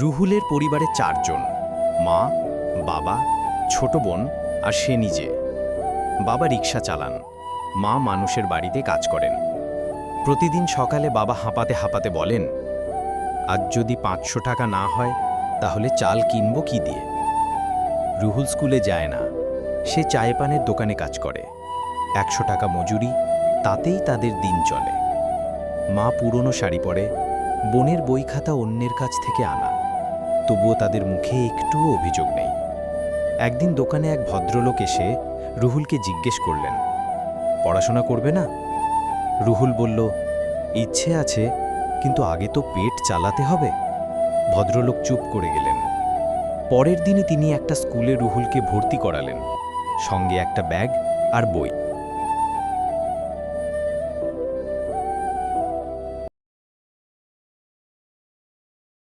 রুহুলের পরিবারে চারজন, মা, বাবা, ছোট বোন আর সে নিজে। বাবা রিক্সা চালান, মা মানুষের বাড়িতে কাজ করেন। প্রতিদিন সকালে বাবা হাঁপাতে হাঁপাতে বলেন, আজ যদি পাঁচশো টাকা না হয়, তাহলে চাল কিনব কি দিয়ে? রুহুল স্কুলে যায় না। সে চায়ে পানের দোকানে কাজ করে। একশো টাকা মজুরি, তাতেই তাদের দিন চলে। মা পুরনো শাড়ি পরে, বোনের বই খাতা অন্যের কাছ থেকে আনা। তবুও তাদের মুখে একটুও অভিযোগ নেই। একদিন দোকানে এক ভদ্রলোক এসে রুহুলকে জিজ্ঞেস করলেন, পড়াশোনা করবে না? রুহুল বলল, ইচ্ছে আছে, কিন্তু আগে তো পেট চালাতে হবে। ভদ্রলোক চুপ করে গেলেন। পরের দিনই তিনি একটা স্কুলে রুহুলকে ভর্তি করালেন, সঙ্গে একটা ব্যাগ আর বই।